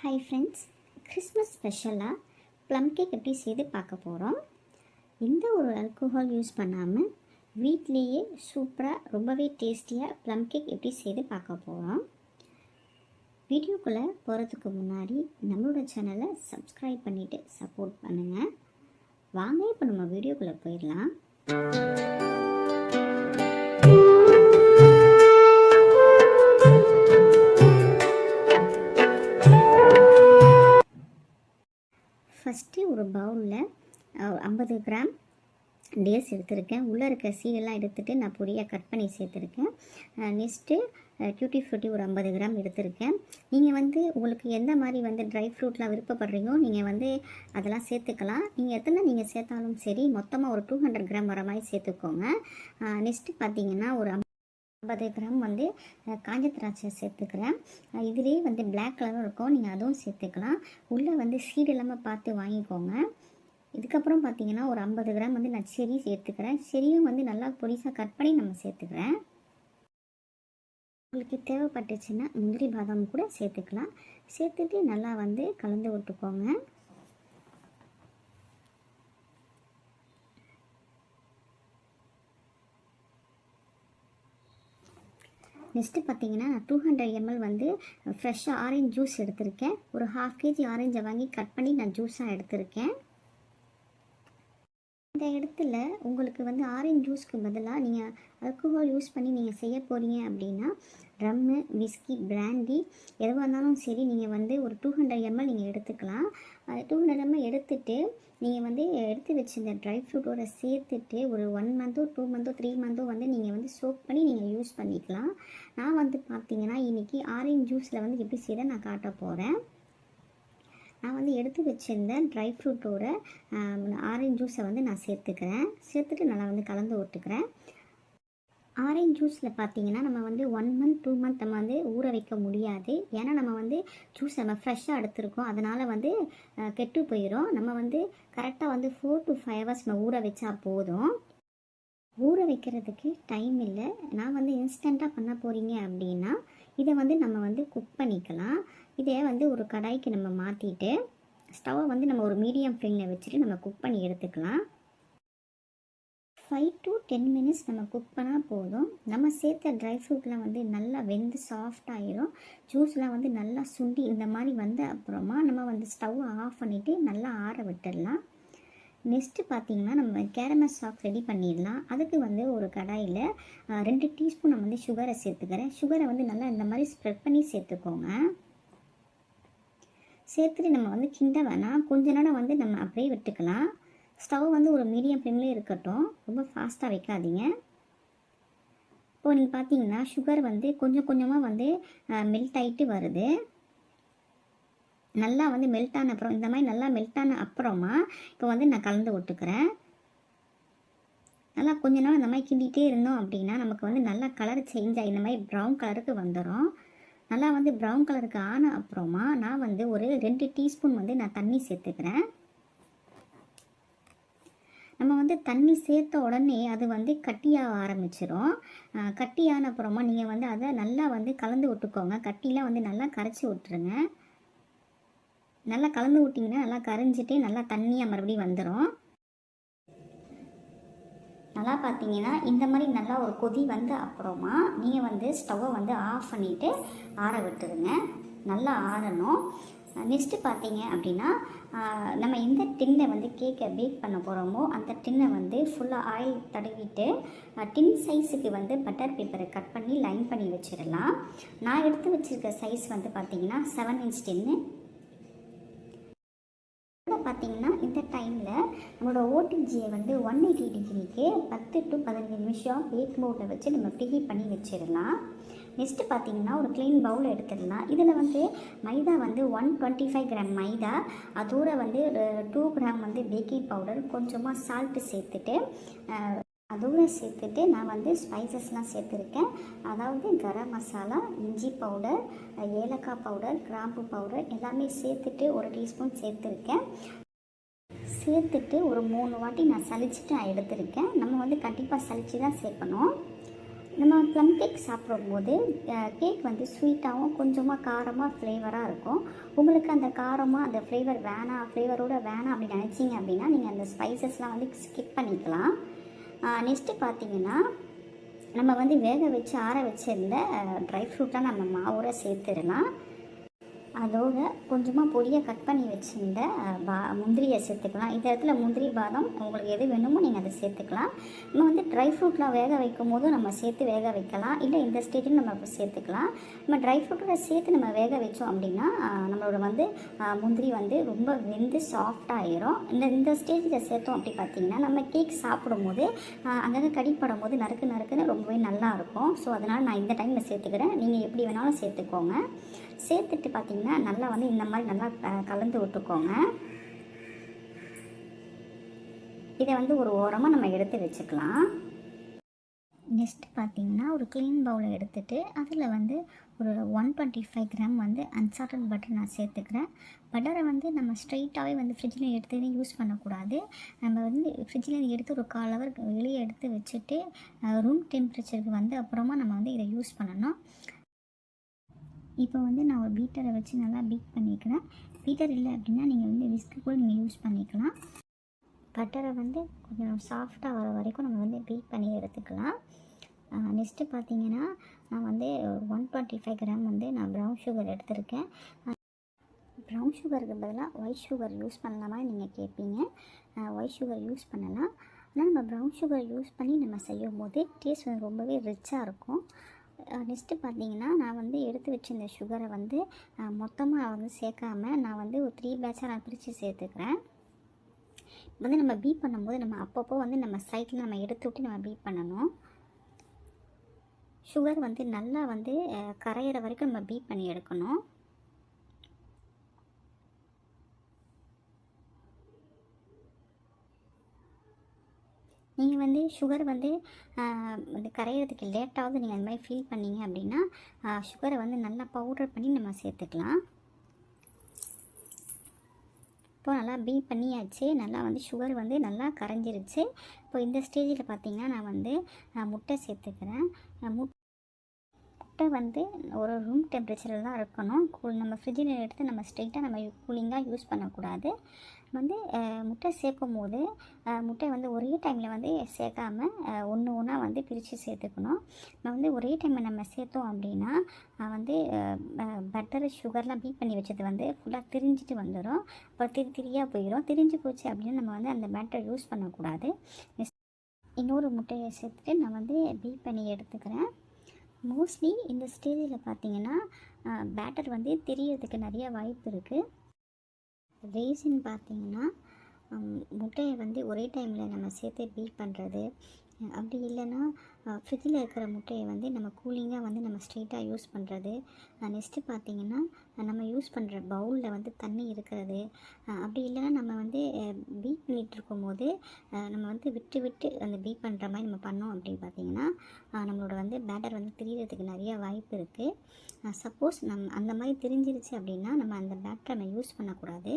Hi friends Christmas ஸ்பெஷலாக plum cake எப்படி செய்து பார்க்க போகிறோம் எந்த ஒரு அல்கோஹால் யூஸ் பண்ணாமல் வீட்லேயே சூப்பராக ரொம்பவே டேஸ்டியாக ப்ளம் கேக் எப்படி செய்து பார்க்க போகிறோம் வீடியோக்குள்ளே போகிறதுக்கு முன்னாடி நம்மளோட சேனலை சப்ஸ்கிரைப் பண்ணிவிட்டு சப்போர்ட் பண்ணுங்கள் வாங்க இப்போ நம்ம வீடியோக்குள்ளே போயிடலாம். பவுலில் ஐம்பது கிராம் டேஸ் எடுத்திருக்கேன். உள்ளே இருக்க சீடெல்லாம் எடுத்துகிட்டு நான் பொடியாக கட் பண்ணி சேர்த்துருக்கேன். நெக்ஸ்ட்டு டியூட்டி ஃப்ரூட்டி ஒரு ஐம்பது கிராம் எடுத்திருக்கேன். நீங்கள் வந்து உங்களுக்கு எந்த மாதிரி வந்து ட்ரை ஃப்ரூட்லாம் விருப்பப்படுறீங்களோ நீங்கள் வந்து அதெல்லாம் சேர்த்துக்கலாம். நீங்கள் எத்தனை நீங்கள் சேர்த்தாலும் சரி மொத்தமாக ஒரு டூ ஹண்ட்ரட் கிராம் வர மாதிரி சேர்த்துக்கோங்க. நெக்ஸ்ட்டு பார்த்தீங்கன்னா ஒரு ஐம்பது கிராம் வந்து காஞ்ச திராட்சை சேர்த்துக்கிறேன். இதுலேயே வந்து பிளாக் கலரும் இருக்கும். நீங்கள் அதுவும் சேர்த்துக்கலாம். உள்ளே வந்து சீடு இல்லாமல் பார்த்து வாங்கிக்கோங்க. இதுக்கப்புறம் பார்த்தீங்கன்னா ஒரு ஐம்பது கிராம் வந்து நான் செரி சேர்த்துக்கிறேன். செரியும் வந்து நல்லா பொடிசாக கட் பண்ணி நம்ம சேர்த்துக்கிறேன். உங்களுக்கு தேவைப்பட்டுச்சுன்னா முந்திரி பாதாம் கூட சேர்த்துக்கலாம். சேர்த்துட்டு நல்லா வந்து கலந்து விட்டுக்கோங்க. நெக்ஸ்ட்டு பார்த்தீங்கன்னா டூ ஹண்ட்ரட் எம்எல் வந்து ஃப்ரெஷ்ஷாக ஆரஞ்சு ஜூஸ் எடுத்திருக்கேன். ஒரு ஹாஃப் கேஜி ஆரஞ்சை வாங்கி கட் பண்ணி நான் ஜூஸாக எடுத்திருக்கேன். இந்த இடத்துல உங்களுக்கு வந்து ஆரஞ்சு ஜூஸ்க்கு பதிலாக நீங்கள் அல்கோஹால் யூஸ் பண்ணி நீங்கள் செய்ய போகிறீங்க அப்படின்னா ரம்மு விஸ்கி பிராண்டி எதுவாக இருந்தாலும் சரி நீங்கள் வந்து ஒரு டூ ஹண்ட்ரட் எம்எல் நீங்கள் எடுத்துக்கலாம். டூ ஹண்ட்ரட் எம்எல் எடுத்துகிட்டு நீங்கள் வந்து எடுத்து வச்சிருந்த ட்ரை ஃப்ரூட்டோட சேர்த்துட்டு ஒரு ஒன் மந்த்தோ டூ மந்த்தோ த்ரீ மந்த்தோ வந்து நீங்கள் வந்து சோப் பண்ணி நீங்கள் யூஸ் பண்ணிக்கலாம். நான் வந்து பார்த்தீங்கன்னா இன்றைக்கி ஆரஞ்சு ஜூஸில் வந்து எப்படி செய்ய நான் காட்ட போகிறேன் நான் வந்து எடுத்து வச்சிருந்த ட்ரை ஃப்ரூட்டோட ஆரஞ்சு ஜூஸை வந்து நான் சேர்த்துக்கிறேன். சேர்த்துட்டு நல்லா வந்து கலந்து விட்டுக்கிறேன். ஆரஞ்சு ஜூஸில் பார்த்தீங்கன்னா நம்ம வந்து ஒன் மந்த் டூ மந்த் நம்ம வந்து ஊற வைக்க முடியாது. ஏன்னா நம்ம வந்து ஜூஸ் நம்ம ஃப்ரெஷ்ஷாக எடுத்திருக்கோம். அதனால் வந்து கெட்டு போயிடும் நம்ம வந்து கரெக்டாக வந்து ஃபோர் டு ஃபைவ் ஹவர்ஸ் நம்ம ஊற வச்சா போதும். ஊற வைக்கிறதுக்கு டைம் இல்லை. நான் வந்து இன்ஸ்டண்ட்டாக பண்ண போகிறீங்க அப்படின்னா இதை வந்து நம்ம வந்து குக் பண்ணிக்கலாம். இதை வந்து ஒரு கடாய்க்கு நம்ம மாற்றிட்டு ஸ்டவ்வை வந்து நம்ம ஒரு மீடியம் ஃப்ளேமில் வச்சுட்டு நம்ம குக் பண்ணி எடுத்துக்கலாம். ஃபைவ் டு டென் மினிட்ஸ் நம்ம குக் பண்ணால் போதும். நம்ம சேர்த்த ட்ரை ஃப்ரூட்லாம் வந்து நல்லா வெந்து சாஃப்ட் ஆயிரும். ஜூஸ்லாம் வந்து நல்லா சுண்டி இந்த மாதிரி வந்த அப்புறமா நம்ம வந்து ஸ்டவ் ஆஃப் பண்ணிவிட்டு நல்லா ஆற விட்டுடலாம். நெக்ஸ்ட்டு பார்த்தீங்கன்னா நம்ம கேரமல் சாக் ரெடி பண்ணிடலாம். அதுக்கு வந்து ஒரு கடாயில் ரெண்டு டீஸ்பூன் நான் வந்து சுகரை சேர்த்துக்கிறேன். சுகரை வந்து நல்லா இந்த மாதிரி ஸ்ப்ரெட் பண்ணி சேர்த்துக்கோங்க. சேர்த்துட்டு நம்ம வந்து கிண்ட வேணாம். கொஞ்ச நேரம் வந்து நம்ம அப்படியே விட்டுக்கலாம். ஸ்டவ் வந்து ஒரு மீடியம் ஃப்ளேம்லேயே இருக்கட்டும். ரொம்ப ஃபாஸ்ட்டாக வைக்காதீங்க. இப்போது நீங்கள் பார்த்தீங்கன்னா சுகர் வந்து கொஞ்சம் கொஞ்சமாக வந்து மெல்ட் ஆகிட்டு வருது. நல்லா வந்து மெல்ட் ஆன அப்புறம் இந்த மாதிரி நல்லா மெல்ட் ஆன அப்புறமா இப்போ வந்து நான் கலந்து விட்டுக்கிறேன். நல்லா கொஞ்ச நேரம் இந்த மாதிரி கிண்டிகிட்டே இருந்தோம் அப்படின்னா நமக்கு வந்து நல்லா கலர் சேஞ்ச் ஆகி இந்த மாதிரி ப்ரௌன் கலருக்கு வந்துடும் நல்லா வந்து ப்ரௌன் கலருக்கு ஆன அப்புறமா நான் வந்து ஒரு ரெண்டு டீஸ்பூன் வந்து நான் தண்ணி சேர்த்துக்கிறேன். நம்ம வந்து தண்ணி சேர்த்த உடனே அது வந்து கட்டியாக ஆரம்பிச்சிடும் கட்டியான அப்புறமா நீங்கள் வந்து அதை நல்லா வந்து கலந்து விட்டுக்கோங்க. கட்டிலாம் வந்து நல்லா கரைச்சி விட்டுருங்க. நல்லா கலந்து விட்டிங்கன்னா நல்லா கரைஞ்சிட்டு நல்லா தண்ணியாக மறுபடியும் வந்துடும் நல்லா பார்த்தீங்கன்னா இந்த மாதிரி நல்லா ஒரு கொதி வந்த அப்புறமா நீங்கள் வந்து ஸ்டவ்வை வந்து ஆஃப் பண்ணிவிட்டு ஆற விட்டுருங்க. நல்லா ஆறணும். நெக்ஸ்ட்டு பார்த்தீங்க அப்படின்னா நம்ம எந்த டின்னை வந்து கேக்கை பேக் பண்ண போகிறோமோ அந்த டின்னை வந்து ஃபுல்லாக ஆயில் தடவிட்டு டின் சைஸுக்கு வந்து பட்டர் பேப்பரை கட் பண்ணி லைன் பண்ணி வச்சிடலாம். நான் எடுத்து வச்சுருக்க சைஸ் வந்து பார்த்திங்கன்னா செவன் இன்ச் டின்னு பார்த்திங்கன்னா இந்த டைமில் நம்மளோட ஓடிஜியை வந்து ஒன் எயிட்டி டிகிரிக்கு பத்து டு பதினஞ்சு நிமிஷம் பேக் மோட்டில் வச்சு நம்ம ப்ரீஹீட் பண்ணி வச்சிடலாம். நெக்ஸ்ட்டு பார்த்தீங்கன்னா ஒரு க்ளீன் பவுல் எடுத்துடலாம். இதில் வந்து மைதா வந்து ஒன் டுவெண்ட்டி ஃபைவ் கிராம் மைதா. அதோட வந்து டூ கிராம் வந்து பேக்கிங் பவுடர் கொஞ்சமாக சால்ட்டு சேர்த்துட்டு அதோடு அதோட சேர்த்துட்டு நான் வந்து ஸ்பைசஸ்லாம் சேர்த்துருக்கேன். அதாவது கரம் மசாலா இஞ்சி பவுடர் ஏலக்காய் பவுடர் கிராம்பு பவுடர் எல்லாமே சேர்த்துட்டு ஒரு டீஸ்பூன் சேர்த்துருக்கேன். சேர்த்துட்டு ஒரு மூணு வாட்டி நான் சளிச்சுட்டு நான் எடுத்திருக்கேன். நம்ம வந்து கண்டிப்பாக சளிச்சு தான் சேர்க்கணும். நம்ம ப்ளம் கேக் சாப்பிடும்போது கேக் வந்து ஸ்வீட்டாகவும் கொஞ்சமாக காரமாக ஃப்ளேவராக இருக்கும். உங்களுக்கு அந்த காரமாக அந்த ஃப்ளேவர் வேணாம் ஃப்ளேவரோட வேணாம் அப்படின்னு நினச்சிங்க அப்படின்னா நீங்கள் அந்த ஸ்பைசஸ்லாம் வந்து ஸ்கிப் பண்ணிக்கலாம். நெக்ஸ்ட்டு பார்த்தீங்கன்னா நம்ம வந்து வேக வச்சு ஆற வச்சுருந்த ட்ரை ஃப்ரூட்டாக நம்ம மாவோட சேர்த்துடலாம். அதோட கொஞ்சமாக பொடியை கட் பண்ணி வச்சுருந்த பா முந்திரியை சேர்த்துக்கலாம். இந்த இடத்துல முந்திரி பாதம் உங்களுக்கு எது வேணுமோ நீங்கள் அதை சேர்த்துக்கலாம். நம்ம வந்து ட்ரை ஃப்ரூட்லாம் வேக வைக்கும் போது நம்ம சேர்த்து வேக வைக்கலாம். இல்லை இந்த ஸ்டேஜில் நம்ம சேர்த்துக்கலாம். நம்ம ட்ரை ஃப்ரூட்டோட சேர்த்து நம்ம வேக வச்சோம் அப்படின்னா நம்மளோட வந்து முந்திரி வந்து ரொம்ப வெந்து சாஃப்டாகிடும் இந்த இந்த ஸ்டேஜில் சேர்த்தோம் அப்படி பார்த்தீங்கன்னா நம்ம கேக் சாப்பிடும்போது போது அங்கங்கே கடிப்படும் போது நறுக்கு நறுக்குன்னு ரொம்பவே நல்லா இருக்கும். ஸோ அதனால் நான் இந்த டைமில் சேர்த்துக்கிறேன். நீங்கள் எப்படி வேணாலும் சேர்த்துக்கோங்க. சேர்த்துட்டு பார்த்தீங்கன்னா நல்லா வந்து இந்த மாதிரி நல்லா கலந்து விட்டுக்கோங்க. இதை வந்து ஒரு ஓரமாக நம்ம எடுத்து வச்சுக்கலாம். நெக்ஸ்ட் பார்த்தீங்கன்னா ஒரு க்ளீன் பவுலை எடுத்துகிட்டு அதில் வந்து ஒரு ஒன் டுவெண்ட்டி ஃபைவ் கிராம் வந்து அன்சால்டட் பட்டர் நான் சேர்த்துக்கிறேன். பட்டரை வந்து நம்ம ஸ்ட்ரைட்டாகவே வந்து ஃப்ரிட்ஜில் எடுத்து யூஸ் பண்ணக்கூடாது. நம்ம வந்து ஃப்ரிட்ஜில் எடுத்து ஒரு கால் ஹவர் வெளியே எடுத்து வச்சுட்டு ரூம் டெம்பரேச்சருக்கு வந்து அப்புறமா நம்ம வந்து இதை யூஸ் பண்ணணும். இப்போ வந்து நான் ஒரு பீட்டரை வச்சு நல்லா பீட் பண்ணிக்கிறேன். பீட்டர் இல்லை அப்படின்னா நீங்கள் வந்து விஸ்க்கு கூட நீங்கள் யூஸ் பண்ணிக்கலாம். பட்டரை வந்து கொஞ்சம் சாஃப்டாக வர வரைக்கும் நம்ம வந்து பீட் பண்ணி எடுத்துக்கலாம். நெக்ஸ்ட்டு பார்த்தீங்கன்னா நான் வந்து ஒன் டுவெண்ட்டி ஃபைவ் கிராம் வந்து நான் ப்ரௌன் சுகர் எடுத்திருக்கேன். ப்ரௌன் சுகருக்கு பதிலாக ஒயிட் சுகர் யூஸ் பண்ணலாமா நீங்கள் கேட்பீங்க ஒயிட் சுகர் யூஸ் பண்ணலாம். ஆனால் நம்ம ப்ரௌன் சுகர் யூஸ் பண்ணி நம்ம செய்யும் போது டேஸ்ட் வந்து ரொம்பவே ரிச்சாக இருக்கும். நெக்ஸ்ட்டு பார்த்தீங்கன்னா நான் வந்து எடுத்து வச்சிருந்த சுகரை வந்து மொத்தமாக வந்து சேர்க்காம நான் வந்து ஒரு த்ரீ பேட்சாக நான் பிரித்து சேர்த்துக்கிறேன். வந்து நம்ம பீட் பண்ணும்போது நம்ம அப்பப்போ வந்து நம்ம சைட்டில் நம்ம எடுத்து விட்டு நம்ம பீட் பண்ணணும். சுகர் வந்து நல்லா வந்து கரையிற வரைக்கும் நம்ம பீட் பண்ணி எடுக்கணும். நீங்கள் வந்து சுகர் வந்து வந்து கரையிறதுக்கு லேட்டாவது நீங்கள் அந்த மாதிரி ஃபீல் பண்ணீங்க அப்படின்னா சுகரை வந்து நல்லா பவுடர் பண்ணி நம்ம சேர்த்துக்கலாம். இப்போ நல்லா பீட் பண்ணியாச்சு. நல்லா வந்து சுகர் வந்து நல்லா கரைஞ்சிருச்சு. இப்போ இந்த ஸ்டேஜில் பார்த்திங்கன்னா நான் வந்து முட்டை சேர்த்துக்கிறேன். முட்- முட்டை வந்து ஒரு ரூம் டெம்பரேச்சரில் தான் இருக்கணும். கூல் நம்ம ஃப்ரிட்ஜில் எடுத்து நம்ம ஸ்ட்ரெயிட்டாக நம்ம கூலிங்காக யூஸ் பண்ணக்கூடாது. வந்து முட்டை சேர்க்கும் போது முட்டை வந்து ஒரே டைமில் வந்து சேர்க்காம ஒன்று ஒன்றா வந்து பிரித்து சேர்த்துக்கணும். நம்ம வந்து ஒரே டைமில் நம்ம சேர்த்தோம் அப்படின்னா வந்து பட்டர் சுகர்லாம் பீட் பண்ணி வச்சது வந்து ஃபுல்லாக திரிஞ்சிட்டு வந்துடும் இப்போ திரி திரியாக போயிடும் திரிஞ்சு போச்சு அப்படின்னா நம்ம வந்து அந்த பேட்டர் யூஸ் பண்ணக்கூடாது. இன்னொரு முட்டையை சேர்த்துட்டு நான் வந்து பீட் பண்ணி எடுத்துக்கிறேன். மோஸ்ட்லி இந்த ஸ்டேஜில் பார்த்தீங்கன்னா பேட்டர் வந்து தெரியறதுக்கு நிறைய வாய்ப்பு இருக்குது ரீசன் பார்த்தீங்கன்னா முட்டையை வந்து ஒரே டைமில் நம்ம சேர்த்து பீட் பண்ணுறது அப்படி இல்லைன்னா ஃப்ரிட்ஜில் இருக்கிற முட்டையை வந்து நம்ம கூலிங்காக வந்து நம்ம ஸ்ட்ரெயிட்டாக யூஸ் பண்ணுறது நெக்ஸ்ட்டு பார்த்தீங்கன்னா நம்ம யூஸ் பண்ணுற பவுலில் வந்து தண்ணி இருக்கிறது. அப்படி இல்லைன்னா நம்ம வந்து பீட் பண்ணிகிட்டு இருக்கும் போது நம்ம வந்து விட்டு விட்டு அந்த பீட் பண்ணுற மாதிரி நம்ம பண்ணோம் அப்படின்னு பார்த்தீங்கன்னா நம்மளோட வந்து பேட்டர் வந்து திரியறதுக்கு நிறைய வாய்ப்பு இருக்குது சப்போஸ் நம் அந்த மாதிரி தெரிஞ்சிருச்சு அப்படின்னா நம்ம அந்த பேட்டரை நம்ம யூஸ் பண்ணக்கூடாது.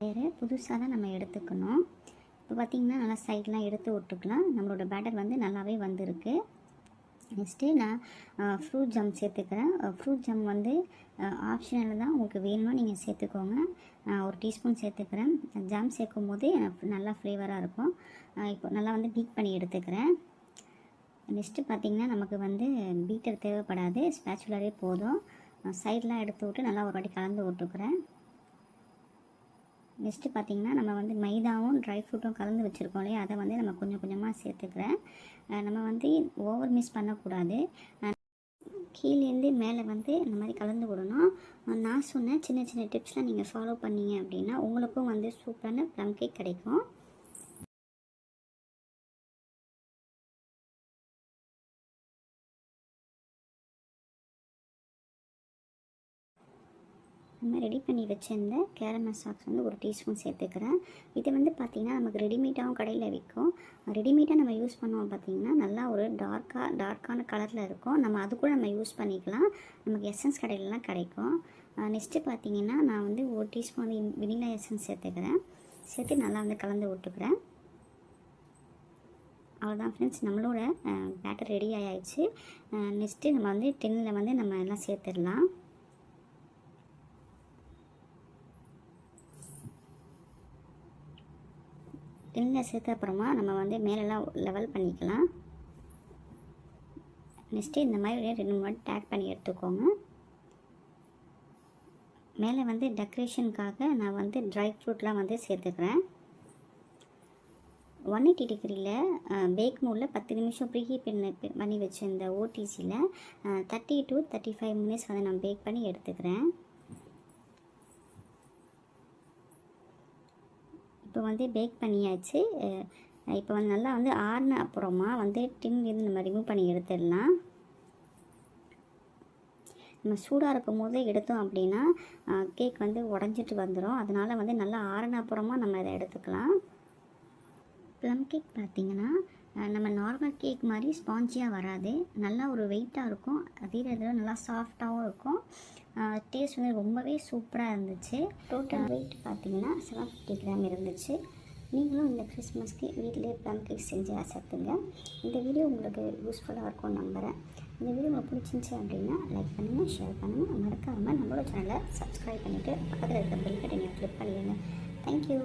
வேறு புதுசாக தான் நம்ம எடுத்துக்கணும். இப்போ பார்த்திங்கன்னா நல்லா சைட்லாம் எடுத்து விட்டுக்கலாம் நம்மளோட பேட்டர் வந்து நல்லாவே வந்திருக்கு. நெக்ஸ்ட்டு நான் ஃப்ரூட் ஜம் சேர்த்துக்கிறேன். ஃப்ரூட் ஜம் வந்து ஆப்ஷனல் தான். உங்களுக்கு வேணுமா நீங்கள் சேர்த்துக்கோங்க. நான் ஒரு டீஸ்பூன் சேர்த்துக்கிறேன். ஜாம் சேர்க்கும் போது எனக்கு நல்லா ஃப்ளேவராக இருக்கும். இப்போ நல்லா வந்து பீட் பண்ணி எடுத்துக்கிறேன். நெக்ஸ்ட்டு பார்த்திங்கன்னா நமக்கு வந்து பீட்டர் தேவைப்படாது. ஸ்பேச்சுலரே போதும். சைட்லாம் எடுத்து விட்டு நல்லா ஒரு வாட்டி கலந்து விட்டுக்கிறேன். நெக்ஸ்ட்டு பார்த்திங்கன்னா நம்ம வந்து மைதாவும் ட்ரை ஃப்ரூட்டும் கலந்து வச்சுருக்கோம் இல்லையா? அதை வந்து நம்ம கொஞ்சம் கொஞ்சமாக சேர்த்துக்கிறேன். நம்ம வந்து ஓவர் மிஸ் பண்ணக்கூடாது. கீழேருந்து மேலே வந்து இந்த மாதிரி கலந்து விடணும். நான் சொன்ன சின்ன சின்ன டிப்ஸ்லாம் நீங்கள் ஃபாலோ பண்ணீங்க அப்படின்னா உங்களுக்கும் வந்து சூப்பரான ப்ளம் கேக் கிடைக்கும். நம்ம ரெடி பண்ணி வச்சிருந்த கேரமல் சாக்ஸ் வந்து ஒரு டீஸ்பூன் சேர்த்துக்கிறேன். இது வந்து பார்த்திங்கன்னா நமக்கு ரெடிமேடாகவும் கடையில் விற்கும் ரெடிமேடாக நம்ம யூஸ் பண்ணுவோம் பார்த்திங்கன்னா நல்லா ஒரு டார்க்காக டார்க்கான கலரில் இருக்கும். நம்ம அது கூட நம்ம யூஸ் பண்ணிக்கலாம். நமக்கு எசன்ஸ் கடையிலலாம் கிடைக்கும். நெக்ஸ்ட்டு பார்த்திங்கன்னா நான் வந்து ஒரு டீஸ்பூன் வந்து வெனிலா எசன்ஸ் சேர்த்துக்கிறேன். சேர்த்து நல்லா வந்து கலந்து விட்டுக்கிறேன். அவ்வளோதான் ஃப்ரெண்ட்ஸ் நம்மளோட பேட்டர் ரெடி ஆகிடுச்சு நெக்ஸ்ட்டு நம்ம வந்து டின்னில் வந்து நம்ம எல்லாம் சேர்த்துடலாம். டின்னில் சேர்த்த அப்புறமா நம்ம வந்து மேலெல்லாம் லெவல் பண்ணிக்கலாம். நெக்ஸ்ட்டு இந்த மாதிரி ரெண்டு மூணு வாட்டி டேக் பண்ணி எடுத்துக்கோங்க. மேலே வந்து டெக்கரேஷனுக்காக நான் வந்து ட்ரை ஃப்ரூட்லாம் வந்து சேர்த்துக்கிறேன். ஒன் எயிட்டி டிகிரியில் பேக் மூடில் பத்து நிமிஷம் ப்ரீஹீட் பண்ணி பண்ணி வச்சுருந்த ஓடிசியில் thirty to thirty five minutes வந்து நான் பேக் பண்ணி எடுத்துக்கிறேன். இப்போ வந்து பேக் பண்ணியாச்சு. இப்போ வந்து நல்லா வந்து ஆறின அப்புறமா வந்து டின் இருந்து நம்ம ரிமூவ் பண்ணி எடுத்துடலாம். நம்ம சூடாக இருக்கும் போது எடுத்தோம் அப்படின்னா கேக் வந்து உடஞ்சிட்டு வந்துடும் அதனால் வந்து நல்லா ஆறின அப்புறமா நம்ம இதை எடுத்துக்கலாம். ப்ளம் கேக் பார்த்திங்கன்னா நம்ம நார்மல் கேக் மாதிரி ஸ்பாஞ்சியாக வராது. நல்லா ஒரு வெயிட்டாக இருக்கும். அதே நேரத்தில் நல்லா சாஃப்டாகவும் இருக்கும். டேஸ்ட் வந்து ரொம்பவே சூப்பராக இருந்துச்சு. டோட்டல் வெயிட் பார்த்திங்கன்னா செவன் ஃபிஃப்டி கிராம் இருந்துச்சு. நீங்களும் இந்த கிறிஸ்மஸ்க்கு வீட்டிலே ப்ளம் கேக் செஞ்சு அசத்துங்க இந்த வீடியோ உங்களுக்கு யூஸ்ஃபுல்லாக இருக்கும்னு நம்புகிறேன் இந்த வீடியோ உங்களுக்கு பிடிச்சிருந்துச்சி அப்படின்னா லைக் பண்ணுங்கள் ஷேர் பண்ணுங்கள் மறக்காமல் நம்மளோட சேனலை சப்ஸ்கிரைப் பண்ணிவிட்டு பக்கத்தில் இருக்க பெல் பட்டனை கிளிக் பண்ணிடுங்க. தேங்க்யூ